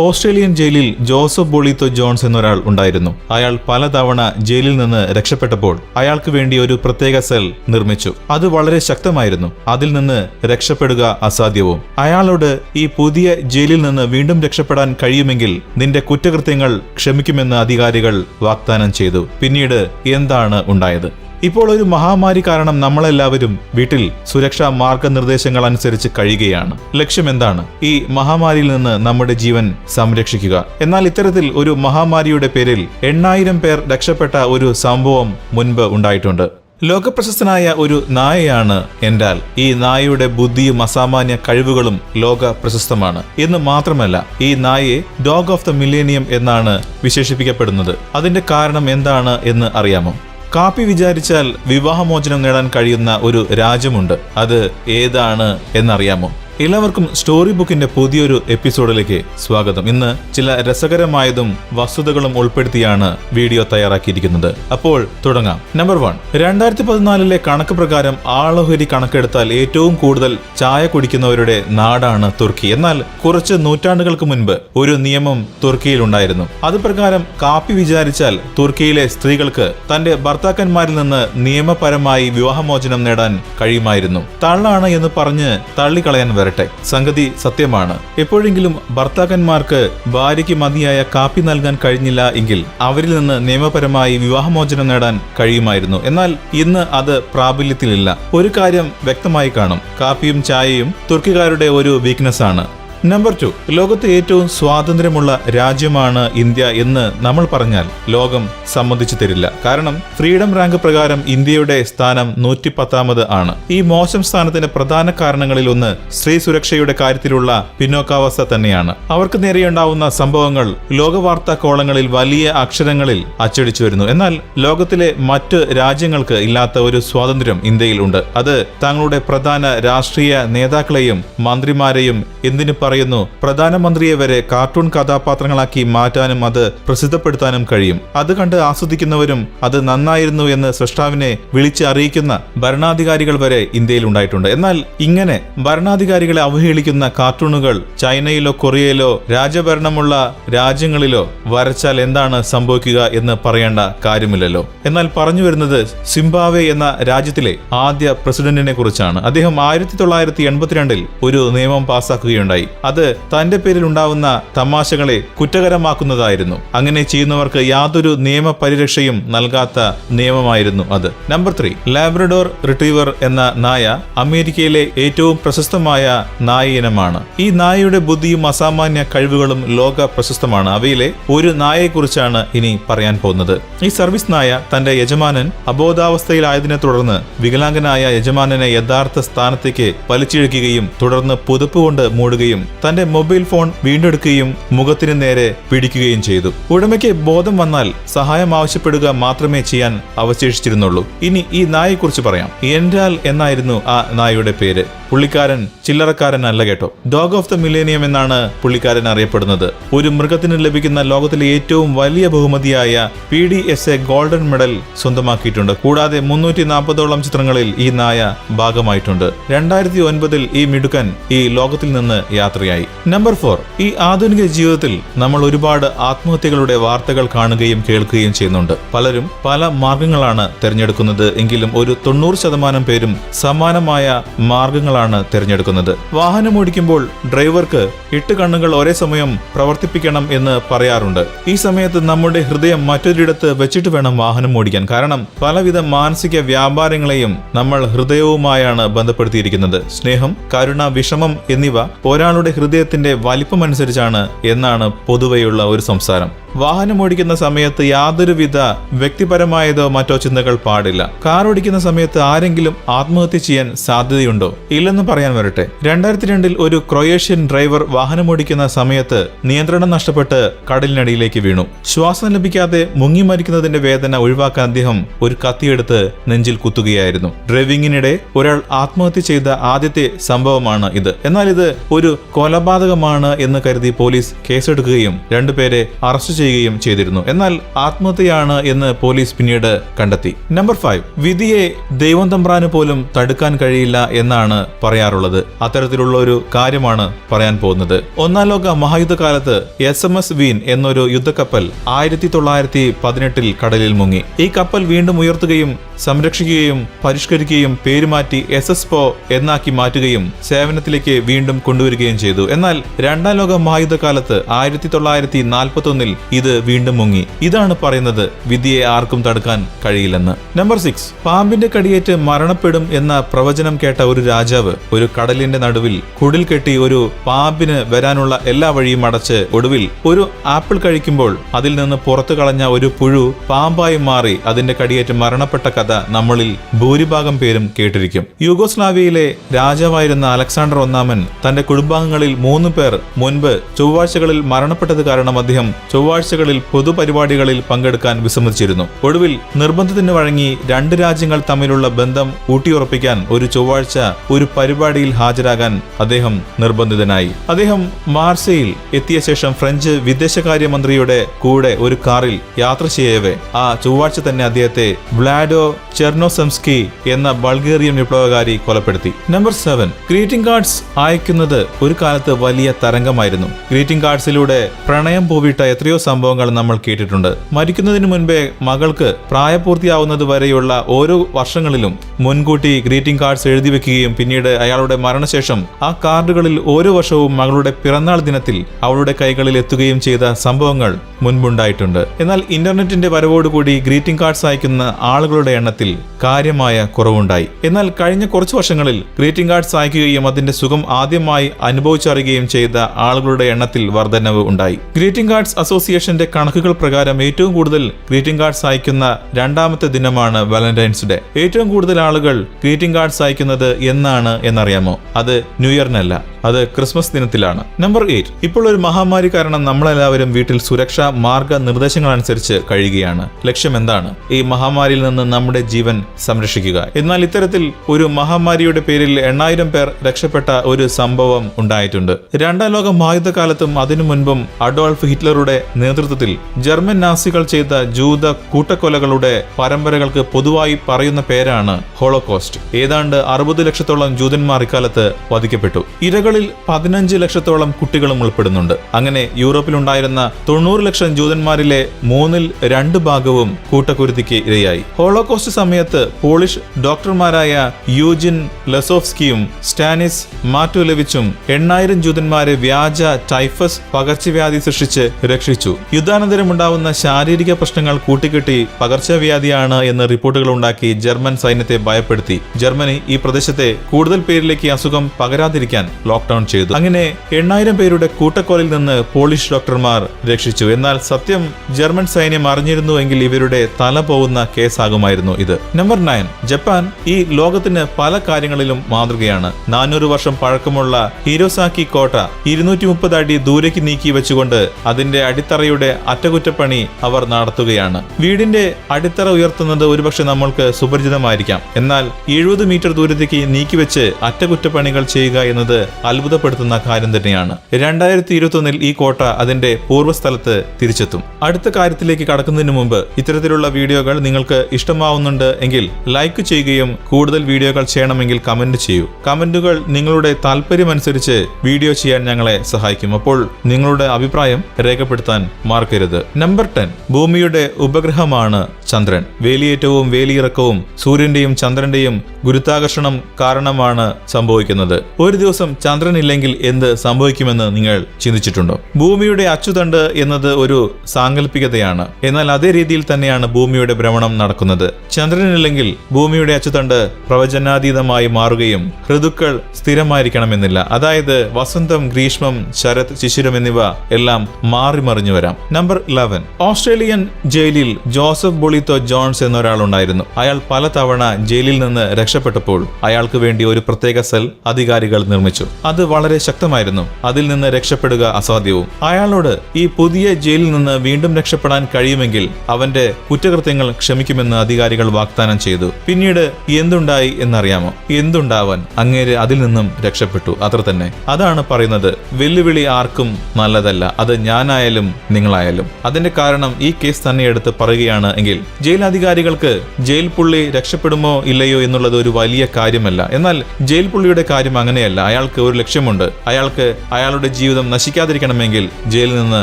Australian ജയിലിൽ Joseph ബോളിത്തോ John's എന്നൊരാൾ ഉണ്ടായിരുന്നു. അയാൾ പലതവണ ജയിലിൽ നിന്ന് രക്ഷപ്പെട്ടപ്പോൾ അയാൾക്ക് വേണ്ടി ഒരു പ്രത്യേക സെൽ നിർമ്മിച്ചു. അത് വളരെ ശക്തമായിരുന്നു. അതിൽ നിന്ന് രക്ഷപ്പെടുക അസാധ്യവും. അയാളോട് ഈ പുതിയ ജയിലിൽ നിന്ന് വീണ്ടും രക്ഷപ്പെടാൻ കഴിയുമെങ്കിൽ നിന്റെ കുറ്റകൃത്യങ്ങൾ ക്ഷമിക്കുമെന്ന് അധികാരികൾ വാഗ്ദാനം ചെയ്തു. പിന്നീട് എന്താണ് ഉണ്ടായത്? ഇപ്പോൾ ഒരു മഹാമാരി കാരണം നമ്മളെല്ലാവരും വീട്ടിൽ സുരക്ഷാ മാർഗനിർദ്ദേശങ്ങൾ അനുസരിച്ച് കഴിയുകയാണ്. ലക്ഷ്യം എന്താണ്? ഈ മഹാമാരിയിൽ നിന്ന് നമ്മുടെ ജീവൻ സംരക്ഷിക്കുക. എന്നാൽ ഇത്തരത്തിൽ ഒരു മഹാമാരിയുടെ പേരിൽ എണ്ണായിരം പേർ രക്ഷപ്പെട്ട ഒരു സംഭവം മുൻപ് ഉണ്ടായിട്ടുണ്ട്. ലോകപ്രശസ്തനായ ഒരു നായയാണ് എൻഡാൽ ഈ നായയുടെ ബുദ്ധിയും അസാമാന്യ കഴിവുകളും ലോക പ്രശസ്തമാണ് എന്ന് മാത്രമല്ല ഈ നായയെ ഡോഗ് ഓഫ് ദ മില്ലേനിയം എന്നാണ് വിശേഷിപ്പിക്കപ്പെടുന്നത്. അതിന്റെ കാരണം എന്താണ് എന്ന് അറിയാമോ? കാപ്പി വിചാരിച്ചാൽ വിവാഹമോചനം നേടാൻ കഴിയുന്ന ഒരു രാജ്യമുണ്ട്. അത് ഏതാണ് എന്നറിയാമോ? എല്ലാവർക്കും സ്റ്റോറി ബുക്കിന്റെ പുതിയൊരു എപ്പിസോഡിലേക്ക് സ്വാഗതം. ഇന്ന് ചില രസകരമായതും വസ്തുതകളും ഉൾപ്പെടുത്തിയാണ് വീഡിയോ തയ്യാറാക്കിയിരിക്കുന്നത്. അപ്പോൾ തുടങ്ങാം. നമ്പർ വൺ രണ്ടായിരത്തി പതിനാലിലെ കണക്ക് പ്രകാരം ആളോഹരി കണക്കെടുത്താൽ ഏറ്റവും കൂടുതൽ ചായ കുടിക്കുന്നവരുടെ നാടാണ് തുർക്കി. എന്നാൽ കുറച്ച് നൂറ്റാണ്ടുകൾക്ക് മുൻപ് ഒരു നിയമം തുർക്കിയിൽ ഉണ്ടായിരുന്നു അത് പ്രകാരം കാപ്പി വിചാരിച്ചാൽ തുർക്കിയിലെ സ്ത്രീകൾക്ക് തന്റെ ഭർത്താക്കന്മാരിൽ നിന്ന് നിയമപരമായി വിവാഹമോചനം നേടാൻ കഴിയുമായിരുന്നു. തള്ളാണ് എന്ന് പറഞ്ഞ് തള്ളിക്കളയാൻ വരട്ടെ സംഗതി സത്യമാണ്. എപ്പോഴെങ്കിലും ഭർത്താക്കന്മാർക്ക് ഭാര്യയ്ക്ക് മതിയായ കാപ്പി നൽകാൻ കഴിഞ്ഞില്ല എങ്കിൽ അവരിൽ നിന്ന് നിയമപരമായി വിവാഹമോചനം നേടാൻ കഴിയുമായിരുന്നു. എന്നാൽ ഇന്ന് അത് പ്രാബല്യത്തിലില്ല. ഒരു കാര്യം വ്യക്തമായി കാണും. കാപ്പിയും ചായയും തുർക്കിക്കാരുടെ ഒരു വീക്ക്നെസ് ആണ്. നമ്പർ ടു ലോകത്ത് ഏറ്റവും സ്വാതന്ത്ര്യമുള്ള രാജ്യമാണ് ഇന്ത്യ എന്ന് നമ്മൾ പറഞ്ഞാൽ ലോകം സമ്മതിച്ചു തരില്ല. കാരണം ഫ്രീഡം റാങ്ക് പ്രകാരം ഇന്ത്യയുടെ സ്ഥാനം നൂറ്റി പത്താമത് ആണ്. ഈ മോശം സ്ഥാനത്തിന്റെ പ്രധാന കാരണങ്ങളിൽ ഒന്ന് സ്ത്രീ സുരക്ഷയുടെ കാര്യത്തിലുള്ള പിന്നോക്കാവസ്ഥ തന്നെയാണ്. അവർക്ക് നേരെയുണ്ടാവുന്ന സംഭവങ്ങൾ ലോകവാർത്താ കോളങ്ങളിൽ വലിയ അക്ഷരങ്ങളിൽ അച്ചടിച്ചു വരുന്നു. എന്നാൽ ലോകത്തിലെ മറ്റ് രാജ്യങ്ങൾക്ക് ഇല്ലാത്ത ഒരു സ്വാതന്ത്ര്യം ഇന്ത്യയിൽ ഉണ്ട്. അത് തങ്ങളുടെ പ്രധാന രാഷ്ട്രീയ നേതാക്കളെയും മന്ത്രിമാരെയും എന്തിനു പറയുന്നു പ്രധാനമന്ത്രിയെ വരെ കാർട്ടൂൺ കഥാപാത്രങ്ങളാക്കി മാറ്റാനും അത് പ്രസിദ്ധപ്പെടുത്താനും കഴിയും. അത് കണ്ട് ആസ്വദിക്കുന്നവരും അത് നന്നായിരുന്നു എന്ന് സൃഷ്ടാവിനെ വിളിച്ച് അറിയിക്കുന്ന ഭരണാധികാരികൾ വരെ ഇന്ത്യയിൽ ഉണ്ടായിട്ടുണ്ട്. എന്നാൽ ഇങ്ങനെ ഭരണാധികാരികളെ അവഹേളിക്കുന്ന കാർട്ടൂണുകൾ ചൈനയിലോ കൊറിയയിലോ രാജഭരണമുള്ള രാജ്യങ്ങളിലോ വരച്ചാൽ എന്താണ് സംഭവിക്കുക എന്ന് പറയേണ്ട കാര്യമില്ലല്ലോ. എന്നാൽ പറഞ്ഞു വരുന്നത് സിംബാവെ എന്ന രാജ്യത്തിലെ ആദ്യ പ്രസിഡന്റിനെ കുറിച്ചാണ്. അദ്ദേഹം ആയിരത്തി തൊള്ളായിരത്തി എൺപത്തിരണ്ടിൽ ഒരു നിയമം പാസാക്കുകയുണ്ടായി. അത് തന്റെ പേരിൽ ഉണ്ടാവുന്ന തമാശകളെ കുറ്റകരമാക്കുന്നതായിരുന്നു. അങ്ങനെ ചെയ്യുന്നവർക്ക് യാതൊരു നിയമ പരിരക്ഷയും നൽകാത്ത നിയമമായിരുന്നു അത്. നമ്പർ ത്രീ ലാബ്രഡോർ റിട്രീവർ എന്ന നായ അമേരിക്കയിലെ ഏറ്റവും പ്രശസ്തമായ നായ ഇനമാണ്. ഈ നായയുടെ ബുദ്ധിയും അസാമാന്യ കഴിവുകളും ലോക പ്രശസ്തമാണ്. അവയിലെ ഒരു നായയെക്കുറിച്ചാണ് ഇനി പറയാൻ പോകുന്നത്. ഈ സർവീസ് നായ തന്റെ യജമാനൻ അബോധാവസ്ഥയിലായതിനെ തുടർന്ന് വികലാംഗനായ യജമാനനെ യഥാർത്ഥ സ്ഥാനത്തേക്ക് വലിച്ചിഴക്കുകയും തുടർന്ന് പുതുപ്പ് കൊണ്ട് മൂടുകയും തന്റെ മൊബൈൽ ഫോൺ വീണ്ടെടുക്കുകയും മുഖത്തിന് നേരെ പിടിക്കുകയും ചെയ്തു. ഉടമയ്ക്ക് ബോധം വന്നാൽ സഹായം ആവശ്യപ്പെടുക മാത്രമേ ചെയ്യാൻ അവശേഷിച്ചിരുന്നുള്ളൂ. ഇനി ഈ നായെക്കുറിച്ച് പറയാം. എൻഡാൽ എന്നായിരുന്നു ആ നായയുടെ പേര്. പുള്ളിക്കാരൻ ചില്ലറക്കാരനല്ല കേട്ടോ. ഡോഗ് ഓഫ് ദ മില്ലേനിയം എന്നാണ് പുള്ളിക്കാരൻ അറിയപ്പെടുന്നത്. ഒരു മൃഗത്തിന് ലഭിക്കുന്ന ലോകത്തിലെ ഏറ്റവും വലിയ ബഹുമതിയായ P D S A golden medal സ്വന്തമാക്കിയിട്ടുണ്ട്. കൂടാതെ മുന്നൂറ്റി നാൽപ്പതോളം ചിത്രങ്ങളിൽ ഈ നായ ഭാഗമായിട്ടുണ്ട്. രണ്ടായിരത്തി ഒൻപതിൽ ഈ മിടുക്കൻ ഈ ലോകത്തിൽ നിന്ന് യാത്രയായി നമ്പർ ഫോർ ഈ ആധുനിക ജീവിതത്തിൽ നമ്മൾ ഒരുപാട് ആത്മഹത്യകളുടെ വാർത്തകൾ കാണുകയും കേൾക്കുകയും ചെയ്യുന്നുണ്ട്. പലരും പല മാർഗങ്ങളാണ് തിരഞ്ഞെടുക്കുന്നത്. എങ്കിലും ഒരു തൊണ്ണൂറ് ശതമാനം പേരും സമാനമായ മാർഗങ്ങളാണ് തിരഞ്ഞെടുക്കുന്നത്. വാഹനം ഓടിക്കുമ്പോൾ ഡ്രൈവർക്ക് എട്ട് കണ്ണുകൾ ഒരേ സമയം പ്രവർത്തിപ്പിക്കണം എന്ന് പറയാറുണ്ട്. ഈ സമയത്ത് നമ്മുടെ ഹൃദയം മറ്റൊരിടത്ത് വെച്ചിട്ട് വേണം വാഹനം ഓടിക്കാൻ. കാരണം പലവിധ മാനസിക വ്യാപാരങ്ങളെയും നമ്മൾ ഹൃദയവുമായാണ് ബന്ധപ്പെടുത്തിയിരിക്കുന്നത്. സ്നേഹം കരുണ വിഷമം എന്നിവ ഒരാളുടെ ഹൃദയത്തിന്റെ വലിപ്പമനുസരിച്ചാണ് എന്നാണ് പൊതുവെയുള്ള ഒരു സംസാരം. വാഹനം ഓടിക്കുന്ന സമയത്ത് യാതൊരുവിധ വ്യക്തിപരമായതോ മറ്റോ ചിന്തകൾ പാടില്ല. കാർ ഓടിക്കുന്ന സമയത്ത് ആരെങ്കിലും ആത്മഹത്യ ചെയ്യാൻ സാധ്യതയുണ്ടോ? ഇല്ലെന്ന് പറയാൻ വരട്ടെ. രണ്ടായിരത്തി രണ്ടിൽ ഒരു ക്രൊയേഷ്യൻ ഡ്രൈവർ വാഹനമോടിക്കുന്ന സമയത്ത് നിയന്ത്രണം നഷ്ടപ്പെട്ട് കടലിനടിയിലേക്ക് വീണു. ശ്വാസം ലഭിക്കാതെ മുങ്ങി മരിക്കുന്നതിന്റെ വേദന ഒഴിവാക്കാൻ അദ്ദേഹം ഒരു കത്തിയെടുത്ത് നെഞ്ചിൽ കുത്തുകയായിരുന്നു. ഡ്രൈവിംഗിനിടെ ഒരാൾ ആത്മഹത്യ ചെയ്ത ആദ്യത്തെ സംഭവമാണ് ഇത്. എന്നാൽ ഇത് ഒരു കൊലപാതകമാണ് എന്ന് കരുതി പോലീസ് കേസെടുക്കുകയും രണ്ടുപേരെ അറസ്റ്റ് ചെയ്യുകയും ചെയ്തിരുന്നു. എന്നാൽ ആത്മഹത്യയാണ് എന്ന് പോലീസ് പിന്നീട് കണ്ടെത്തി. നമ്പർ ഫൈവ് വിധിയെ ദൈവം തമ്പ്രാന് പോലും തടുക്കാൻ കഴിയില്ല എന്നാണ് പറയാറുള്ളത്. അത്തരത്തിലുള്ള ഒരു കാര്യമാണ് പറയാൻ പോകുന്നത്. ഒന്നാം ലോക മഹായുദ്ധകാലത്ത് എസ് എം എസ് വീൻ എന്നൊരു യുദ്ധക്കപ്പൽ ആയിരത്തി തൊള്ളായിരത്തി പതിനെട്ടിൽ കടലിൽ മുങ്ങി. ഈ കപ്പൽ വീണ്ടും ഉയർത്തുകയും സംരക്ഷിക്കുകയും പരിഷ്കരിക്കുകയും പേരുമാറ്റി എസ് എസ് പോ എന്നാക്കി മാറ്റുകയും സേവനത്തിലേക്ക് വീണ്ടും കൊണ്ടുവരികയും ചെയ്തു. എന്നാൽ രണ്ടാം ലോക മഹായുദ്ധകാലത്ത് ആയിരത്തി തൊള്ളായിരത്തി നാൽപ്പത്തി ഒന്നിൽ ഇത് വീണ്ടും മുങ്ങി. ഇതാണ് പറയുന്നത് വിധിയെ ആർക്കും തടുക്കാൻ കഴിയില്ലെന്ന്. നമ്പർ സിക്സ് പാമ്പിന്റെ കടിയേറ്റ് മരണപ്പെടും എന്ന പ്രവചനം കേട്ട ഒരു രാജാവ് ഒരു കടലിന്റെ നടുവിൽ കുടിൽ കെട്ടി ഒരു പാമ്പിന് വരാനുള്ള എല്ലാ വഴിയും അടച്ച് ഒടുവിൽ ഒരു ആപ്പിൾ കഴിക്കുമ്പോൾ അതിൽ നിന്ന് പുറത്തു കളഞ്ഞ ഒരു പുഴു പാമ്പായി മാറി അതിന്റെ കടിയേറ്റ് മരണപ്പെട്ട കഥ നമ്മളിൽ ഭൂരിഭാഗം പേരും കേട്ടിരിക്കും. യൂഗോസ്ലാവിയയിലെ രാജാവായിരുന്ന അലക്സാണ്ടർ ഒന്നാമൻ തന്റെ കുടുംബാംഗങ്ങളിൽ മൂന്ന് പേർ മുൻപ് ചൊവ്വാഴ്ചകളിൽ മരണപ്പെട്ടത് കാരണം അദ്ദേഹം ചൊവ്വാഴ്ചകളിൽ പൊതുപരിപാടികളിൽ പങ്കെടുക്കാൻ വിസമ്മതിച്ചിരുന്നു. ഒടുവിൽ നിർബന്ധത്തിന് വഴങ്ങി രണ്ട് രാജ്യങ്ങൾ തമ്മിലുള്ള ബന്ധം ഊട്ടിയുറപ്പിക്കാൻ ഒരു ചൊവ്വാഴ്ച ഒരു പരിപാടിയിൽ ഹാജരാകാൻ അദ്ദേഹം നിർബന്ധിതനായി. അദ്ദേഹം മാർസയിൽ എത്തിയ ശേഷം ഫ്രഞ്ച് വിദേശകാര്യമന്ത്രിയുടെ കൂടെ ഒരു കാറിൽ യാത്ര ചെയ്യവേ. ആ ചൊവ്വാഴ്ച തന്നെ അദ്ദേഹത്തെ വ്ലാഡോ ചെർണോസംസ്കി എന്ന ബൾഗേറിയൻ വിപ്ലവകാരി കൊലപ്പെടുത്തി. നമ്പർ സെവൻ ഗ്രീറ്റിംഗ് കാർഡ്സ് അയക്കുന്നത് ഒരു കാലത്ത് വലിയ തരംഗമായിരുന്നു. ഗ്രീറ്റിംഗ് കാർഡ്സിലൂടെ പ്രണയം പൂവിട്ട എത്രയോ സംഭവങ്ങൾ നമ്മൾ കേട്ടിട്ടുണ്ട്. മരിക്കുന്നതിന് മുൻപേ മകൾക്ക് പ്രായപൂർത്തിയാവുന്നത് വരെയുള്ള ഓരോ വർഷങ്ങളിലും മുൻകൂട്ടി ഗ്രീറ്റിംഗ് കാർഡ്സ് എഴുതി വെക്കുകയും പിന്നീട് അയാളുടെ മരണശേഷം ആ കാർഡുകളിൽ ഓരോ വർഷവും മകളുടെ പിറന്നാൾ ദിനത്തിൽ അവളുടെ കൈകളിൽ എത്തുകയും ചെയ്ത സംഭവങ്ങൾ മുൻപുണ്ടായിട്ടുണ്ട്. എന്നാൽ ഇന്റർനെറ്റിന്റെ വരവോടുകൂടി ഗ്രീറ്റിംഗ് കാർഡ്സ് അയക്കുന്ന ആളുകളുടെ എണ്ണത്തിൽ കാര്യമായ കുറവുണ്ടായി. എന്നാൽ കഴിഞ്ഞ കുറച്ചു വർഷങ്ങളിൽ ഗ്രീറ്റിംഗ് കാർഡ്സ് അയക്കുകയും അതിന്റെ സുഖം ആദ്യമായി അനുഭവിച്ചറിയുകയും ചെയ്ത ആളുകളുടെ എണ്ണത്തിൽ വർധനവ് ഉണ്ടായി. ഗ്രീറ്റിംഗ് കാർഡ്സ് അസോസിയേഷന്റെ കണക്കുകൾ പ്രകാരം ഏറ്റവും കൂടുതൽ ഗ്രീറ്റിംഗ് കാർഡ്സ് അയക്കുന്ന രണ്ടാമത്തെ ദിനമാണ് വാലന്റൈൻസ് ഡേ. ഏറ്റവും കൂടുതൽ ആളുകൾ ഗ്രീറ്റിംഗ് കാർഡ്സ് അയക്കുന്നത് എന്നാണ് എന്നറിയാമോ? അത് ന്യൂ ഇയറിനല്ല. അത് ക്രിസ്മസ് ദിനത്തിലാണ്. നമ്പർ എയ്റ്റ് ഇപ്പോൾ ഒരു മഹാമാരി കാരണം നമ്മളെല്ലാവരും വീട്ടിൽ സുരക്ഷാ മാർഗ നിർദ്ദേശങ്ങൾ അനുസരിച്ച് കഴിയുകയാണ്. ലക്ഷ്യം എന്താണ്? ഈ മഹാമാരിയിൽ നിന്ന് നമ്മുടെ ജീവൻ സംരക്ഷിക്കുക. എന്നാൽ ഇത്തരത്തിൽ ഒരു മഹാമാരിയുടെ പേരിൽ എണ്ണായിരം പേർ രക്ഷപ്പെട്ട ഒരു സംഭവം ഉണ്ടായിട്ടുണ്ട്. രണ്ടാം ലോക മഹായുദ്ധകാലത്തും അതിനു മുൻപും അഡോൾഫ് ഹിറ്റ്ലറുടെ നേതൃത്വത്തിൽ ജർമ്മൻ നാസികൾ ചെയ്ത ജൂത കൂട്ടക്കൊലകളുടെ പരമ്പരകൾക്ക് പൊതുവായി പറയുന്ന പേരാണ് ഹോളോകോസ്റ്റ്. ഏതാണ്ട് അറുപത് ലക്ഷത്തോളം ജൂതന്മാർ ഇക്കാലത്ത് വധിക്കപ്പെട്ടു. ഇരകളിൽ പതിനഞ്ച് ലക്ഷത്തോളം കുട്ടികളും ഉൾപ്പെടുന്നുണ്ട്. അങ്ങനെ യൂറോപ്പിലുണ്ടായിരുന്ന തൊണ്ണൂറ് ലക്ഷം ജൂതന്മാരിലെ മൂന്നിൽ രണ്ട് ഭാഗവും കൂട്ടക്കുരുതിക്ക് ഇരയായി. ഹോളോകോസ്റ്റ് സമയത്ത് പോളിഷ് ഡോക്ടർമാരായ യൂജിൻ ലസോഫ്സ്കിയും സ്റ്റാനിസ് മാറ്റുലെവിച്ചും എണ്ണായിരം ജൂതന്മാരെ വ്യാജ ടൈഫസ് പകർച്ചവ്യാധി സൃഷ്ടിച്ച് രക്ഷിച്ചു. യുദ്ധാനന്തരമുണ്ടാവുന്ന ശാരീരിക പ്രശ്നങ്ങൾ കൂട്ടിക്കെട്ടി പകർച്ചവ്യാധിയാണ് എന്ന് റിപ്പോർട്ടുകൾ ഉണ്ടാക്കി ജർമ്മൻ സൈന്യത്തെ ഭയപ്പെടുത്തി. ജർമ്മനി ഈ പ്രദേശത്തെ കൂടുതൽ പേരിലേക്ക് അസുഖം പകരാതിരിക്കാൻ ലോക്ക്ഡൌൺ ചെയ്തു. അങ്ങനെ എണ്ണായിരം പേരുടെ കൂട്ടക്കൊലയിൽ നിന്ന് പോളിഷ് ഡോക്ടർമാർ രക്ഷിച്ചു. എന്നാൽ സത്യം ജർമ്മൻ സൈന്യം അറിഞ്ഞിരുന്നുവെങ്കിൽ ഇവരുടെ തല പോകുന്ന കേസാകുമായിരുന്നു ഇത്. Number nine. ജപ്പാൻ ഈ ലോകത്തിന് പല കാര്യങ്ങളിലും മാതൃകയാണ്. നാനൂറ് വർഷം പഴക്കമുള്ള ഹിരോസാക്കി കോട്ട ഇരുന്നൂറ്റി മുപ്പത് അടി ദൂരേക്ക് നീക്കി വെച്ചുകൊണ്ട് അതിന്റെ അടിത്തറയുടെ അറ്റകുറ്റപ്പണി അവർ നടത്തുകയാണ്. വീടിന്റെ അടിത്തറ ഉയർത്തുന്നത് ഒരുപക്ഷെ നമ്മൾക്ക് സുപരിചിതമായിരിക്കാം. എന്നാൽ എഴുപത് മീറ്റർ ദൂരത്തേക്ക് നീക്കിവെച്ച് അറ്റകുറ്റപ്പണികൾ ചെയ്യുക എന്നത് അത്ഭുതപ്പെടുത്തുന്ന കാര്യം തന്നെയാണ്. രണ്ടായിരത്തി ഇരുപത്തൊന്നിൽ ഈ കോട്ട അതിന്റെ പൂർവസ്ഥലത്ത് തിരിച്ചെത്തും. അടുത്ത കാര്യത്തിലേക്ക് കടക്കുന്നതിന് മുമ്പ് ഇത്തരത്തിലുള്ള വീഡിയോകൾ നിങ്ങൾക്ക് ഇഷ്ടമാവുന്നുണ്ട് എങ്കിൽ ലൈക്ക് ചെയ്യുകയും കൂടുതൽ വീഡിയോകൾ ചെയ്യണമെങ്കിൽ കമന്റ് ചെയ്യൂ. കമന്റുകൾ നിങ്ങളുടെ താല്പര്യമനുസരിച്ച് വീഡിയോ ചെയ്യാൻ ഞങ്ങളെ സഹായിക്കും. അപ്പോൾ നിങ്ങളുടെ അഭിപ്രായം രേഖപ്പെടുത്താൻ മാർക്കരുത് നമ്പർ ടെൻ. ഭൂമിയുടെ ഉപഗ്രഹമാണ് ചന്ദ്രൻ. വേലിയേറ്റവും വേലിയിറക്കവും സൂര്യന്റെയും ചന്ദ്രന്റെയും ഗുരുത്വാകർഷണം കാരണമാണ് സംഭവിക്കുന്നത്. ഒരു ദിവസം ഇല്ലെങ്കിൽ എന്ത് സംഭവിക്കുമെന്ന് നിങ്ങൾ ചിന്തിച്ചിട്ടുണ്ടോ? ഭൂമിയുടെ അച്ചുതണ്ട് എന്നത് ഒരു സാങ്കല്പികതയാണ് എന്നാൽ അതേ രീതിയിൽ തന്നെയാണ് ഭൂമിയുടെ ഭ്രമണം നടക്കുന്നത്. ചന്ദ്രനില്ലെങ്കിൽ ഭൂമിയുടെ അച്ചുതണ്ട് പ്രവചനാതീതമായി മാറുകയും ഋതുക്കൾ സ്ഥിരമായിരിക്കണമെന്നില്ല. അതായത് വസന്തം ഗ്രീഷ്മം ശരത് ശിശിരം എന്നിവ എല്ലാം മാറി മറിഞ്ഞു വരാം. നമ്പർ ഇലവൻ ഓസ്ട്രേലിയൻ ജയിലിൽ ജോസഫ് ബൊളിത്തോ ജോൺസ് എന്നൊരാളുണ്ടായിരുന്നു. അയാൾ പലതവണ ജയിലിൽ നിന്ന് രക്ഷപ്പെട്ടപ്പോൾ അയാൾക്ക് വേണ്ടി ഒരു പ്രത്യേക സെൽ അധികാരികൾ നിർമ്മിച്ചു. അത് വളരെ ശക്തമായിരുന്നു. അതിൽ നിന്ന് രക്ഷപ്പെടുക അസാധ്യവും. അയാളോട് ഈ പുതിയ ജയിലിൽ നിന്ന് വീണ്ടും രക്ഷപ്പെടാൻ കഴിയുമെങ്കിൽ അവന്റെ കുറ്റകൃത്യങ്ങൾ ക്ഷമിക്കുമെന്ന് അധികാരികൾ വാഗ്ദാനം ചെയ്തു. പിന്നീട് എന്തുണ്ടായി എന്നറിയാമോ? എന്തുണ്ടാവാൻ അങ്ങേര് അതിൽ നിന്നും രക്ഷപ്പെട്ടു. അത്ര തന്നെ. അതാണ് പറയുന്നത് വെല്ലുവിളി ആർക്കും നല്ലതല്ല. അത് ഞാനായാലും നിങ്ങളായാലും. അതിന്റെ കാരണം ഈ കേസ് തന്നെ എടുത്ത് പറയുകയാണ് എങ്കിൽ ജയിൽ അധികാരികൾക്ക് ജയിൽ പുള്ളി രക്ഷപ്പെടുമോ ഇല്ലയോ എന്നുള്ളത് ഒരു വലിയ കാര്യമല്ല. എന്നാൽ ജയിൽ പുള്ളിയുടെ കാര്യം അങ്ങനെയല്ല. അയാൾക്ക് ഒരു ലക്ഷ്യമുണ്ട്. അയാൾക്ക് അയാളുടെ ജീവിതം നശിക്കാതിരിക്കണമെങ്കിൽ ജയിലിൽ നിന്ന്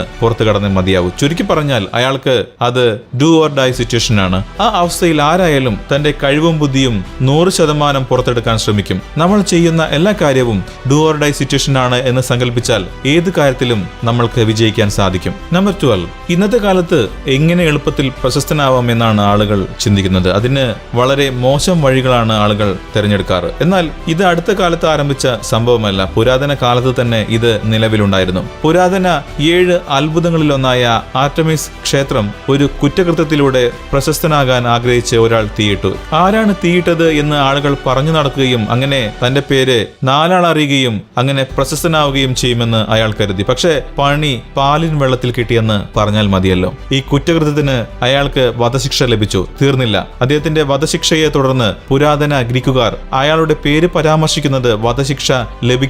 പുറത്തു കടന്നേ മതിയാവൂ. ചുരുക്കി പറഞ്ഞാൽ അയാൾക്ക് അത് ഡു ഓർ ഡൈ സിറ്റുവേഷൻ ആണ്. ആ അവസ്ഥയിൽ ആരായാലും തന്റെ കഴിവും ബുദ്ധിയും നൂറ് ശതമാനം പുറത്തെടുക്കാൻ ശ്രമിക്കും. നമ്മൾ ചെയ്യുന്ന എല്ലാ കാര്യവും ഡു ഓർ ഡൈ സിറ്റുവേഷൻ ആണ് എന്ന് സങ്കല്പിച്ചാൽ ഏത് കാര്യത്തിലും നമ്മൾക്ക് വിജയിക്കാൻ സാധിക്കും. നമ്പർ ട്വൽവ് ഇന്നത്തെ കാലത്ത് എങ്ങനെ എളുപ്പത്തിൽ പ്രശസ്തനാവാം എന്നാണ് ആളുകൾ ചിന്തിക്കുന്നത്. അതിന് വളരെ മോശം വഴികളാണ് ആളുകൾ തിരഞ്ഞെടുക്കാറ്. എന്നാൽ ഇത് അടുത്ത കാലത്ത് ആരംഭിച്ച സംഭവമല്ല. പുരാതന കാലത്ത് തന്നെ ഇത് നിലവിലുണ്ടായിരുന്നു. പുരാതന ഏഴ് അത്ഭുതങ്ങളിലൊന്നായ ആർട്ടമിസ് ക്ഷേത്രം ഒരു കുറ്റകൃത്യത്തിലൂടെ പ്രശസ്തനാകാൻ ആഗ്രഹിച്ച് ഒരാൾ തീയിട്ടു. ആരാണ് തീയിട്ടത് എന്ന് ആളുകൾ പറഞ്ഞു നടക്കുകയും അങ്ങനെ തന്റെ പേര് നാലാൾ അറിയുകയും അങ്ങനെ പ്രശസ്തനാവുകയും ചെയ്യുമെന്ന് അയാൾ കരുതി. പക്ഷേ പണി പാലിൻ വെള്ളത്തിൽ കിട്ടിയെന്ന് പറഞ്ഞാൽ മതിയല്ലോ. ഈ കുറ്റകൃത്യത്തിന് അയാൾക്ക് വധശിക്ഷ ലഭിച്ചു. തീർന്നില്ല. അദ്ദേഹത്തിന്റെ വധശിക്ഷയെ തുടർന്ന് പുരാതന ഗ്രീക്കുകാർ അയാളുടെ പേര് പരാമർശിക്കുന്നത് വധശിക്ഷ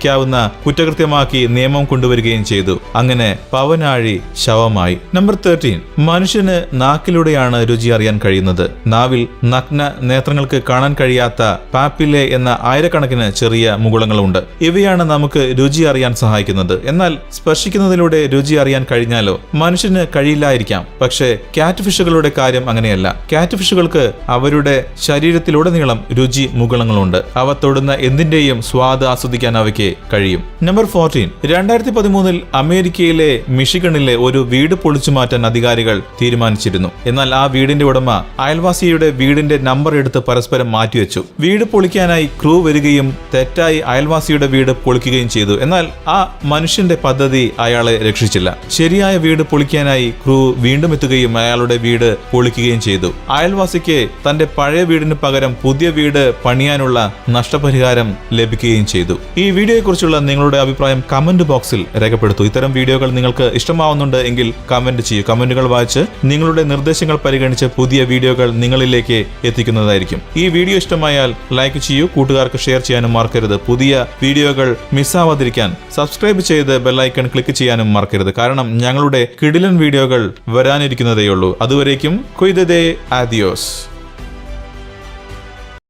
ലഭിക്കാവുന്ന കുറ്റകൃത്യമാക്കി നിയമം കൊണ്ടുവരികയും ചെയ്തു. അങ്ങനെ പവനാഴി ശവമായി. നമ്പർ തേർട്ടീൻ മനുഷ്യന് നാക്കിലൂടെയാണ് രുചി അറിയാൻ കഴിയുന്നത്. നാവിൽ നഗ്ന നേത്രങ്ങൾക്ക് കാണാൻ കഴിയാത്ത പാപ്പിലെ എന്ന ആയിരക്കണക്കിന് ചെറിയ മുകുളങ്ങളുണ്ട്. ഇവയാണ് നമുക്ക് രുചി അറിയാൻ സഹായിക്കുന്നത്. എന്നാൽ സ്പർശിക്കുന്നതിലൂടെ രുചി അറിയാൻ കഴിഞ്ഞാലോ? മനുഷ്യന് കഴിയില്ലായിരിക്കാം. പക്ഷേ കാറ്റ് ഫിഷുകളുടെ കാര്യം അങ്ങനെയല്ല. കാറ്റ് ഫിഷുകൾക്ക് അവരുടെ ശരീരത്തിലുടനീളം രുചി മുകുളങ്ങളുണ്ട്. അവ തൊടുന്ന എന്തിന്റെയും സ്വാദ് ആസ്വദിക്കാൻ അവയ്ക്ക് കഴിയും. നമ്പർ ഫോർട്ടീൻ രണ്ടായിരത്തി പതിമൂന്നിൽ അമേരിക്കയിലെ മിഷിഗണിലെ ഒരു വീട് പൊളിച്ചു മാറ്റാൻ അധികാരികൾ തീരുമാനിച്ചിരുന്നു. എന്നാൽ ആ വീടിന്റെ ഉടമ അയൽവാസിയുടെ വീടിന്റെ നമ്പർ എടുത്ത് പരസ്പരം മാറ്റിവെച്ചു. വീട് പൊളിക്കാനായി ക്രൂ വരികയും തെറ്റായി അയൽവാസിയുടെ വീട് പൊളിക്കുകയും ചെയ്തു. എന്നാൽ ആ മനുഷ്യന്റെ പദ്ധതി അയാളെ രക്ഷിച്ചില്ല. ശരിയായ വീട് പൊളിക്കാനായി ക്രൂ വീണ്ടും എത്തുകയും അയാളുടെ വീട് പൊളിക്കുകയും ചെയ്തു. അയൽവാസിക്ക് തന്റെ പഴയ വീടിന് പകരം പുതിയ വീട് പണിയാനുള്ള നഷ്ടപരിഹാരം ലഭിക്കുകയും ചെയ്തു. ഈ വീഡിയോയെക്കുറിച്ചുള്ള നിങ്ങളുടെ അഭിപ്രായം കമന്റ് ബോക്സിൽ രേഖപ്പെടുത്തൂ. ഇത്തരം വീഡിയോകൾ നിങ്ങൾക്ക് ഇഷ്ടമാവുന്നുണ്ട് എങ്കിൽ കമന്റ് ചെയ്യൂ. കമന്റുകൾ വായിച്ച് നിങ്ങളുടെ നിർദ്ദേശങ്ങൾ പരിഗണിച്ച് പുതിയ വീഡിയോകൾ നിങ്ങളിലേക്ക് എത്തിക്കുന്നതായിരിക്കും. ഈ വീഡിയോ ഇഷ്ടമായാൽ ലൈക്ക് ചെയ്യൂ. കൂട്ടുകാർക്ക് ഷെയർ ചെയ്യാനും മറക്കരുത്. പുതിയ വീഡിയോകൾ മിസ്സാവാതിരിക്കാൻ സബ്സ്ക്രൈബ് ചെയ്ത് ബെല്ലൈക്കൺ ക്ലിക്ക് ചെയ്യാനും മറക്കരുത്. കാരണം ഞങ്ങളുടെ കിടിലൻ വീഡിയോകൾ വരാനിരിക്കുന്നതേയുള്ളൂ. അതുവരേക്കും കൊയ്തതേ. ആദിയോസ്